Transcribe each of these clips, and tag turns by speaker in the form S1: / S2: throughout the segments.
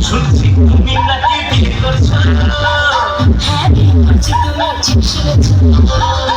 S1: সত্যি তুমি নাকি বিয়ে করছ
S2: হ্যাঁ বিয়ে করছি তুমি ঠিক শুনেছো।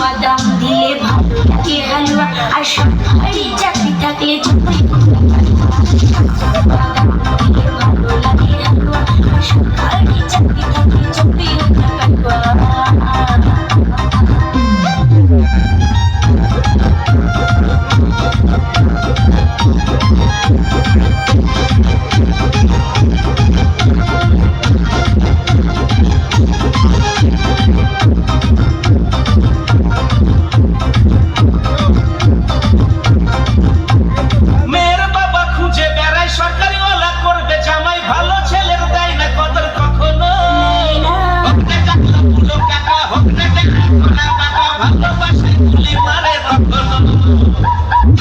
S2: বাদাম দিলে ভালো লাগে হালুয়া, আর সরকারি চাকরি থাকলে বাদাম দিলে ভালো লাগে হালুয়া, আর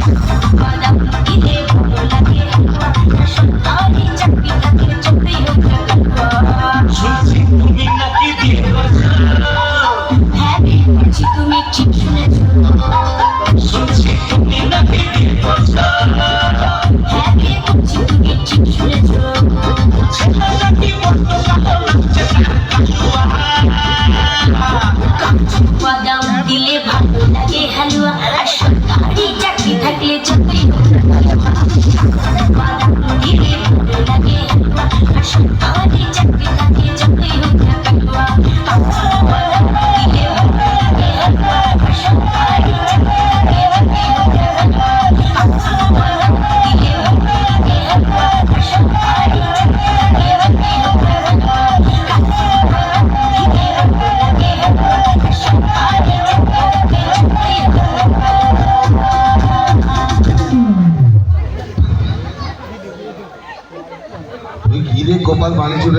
S2: Thank you.
S3: jumping. সম্পদ বাণিজ্যের